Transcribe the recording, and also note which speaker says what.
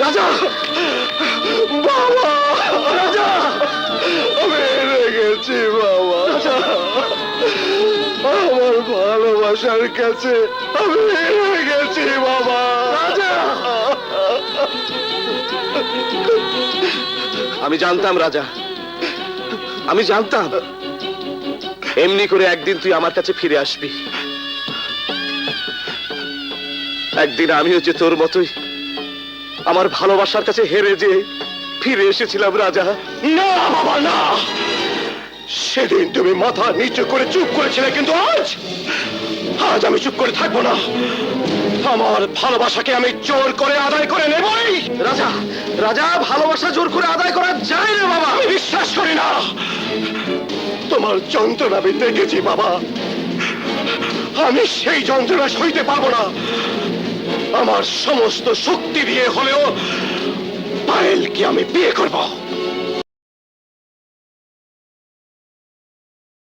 Speaker 1: রাজা! বাবা! রাজা! আমি হেরে গেছি, বাবা। আমার ভালোবাসার কাছে আমি হেরে গেছি, বাবা। রাজা!
Speaker 2: আমি জানতাম, রাজা। আমি জানতাম। এমনি করে একদিন তুই আমার কাছে ফিরে আসবি। একদিন আমিও যে তোর মতোই আমার ভালোবাসার কাছে হেরে যে ফিরে এসেছিলাম, রাজা।
Speaker 1: না, বাবা, না! সেদিন তুমি মাথা নিচু করে চুপ করেছিলে, কিন্তু আজ আজ আমি চুপ করে থাকব না। আমার ভালোবাসাকে আমি জোর করে আদায় করে নেবই।
Speaker 2: রাজা রাজা, ভালোবাসা জোর করে আদায় করা যায় না, বাবা।
Speaker 1: আমি বিশ্বাস করি না। তোমার যন্ত্রণা আমি দেখেছি, বাবা। আমি সেই যন্ত্রণা সইতে পারব না। আমার সমস্ত শক্তি দিয়ে হলেও পায়েলকে আমি বিয়ে করব।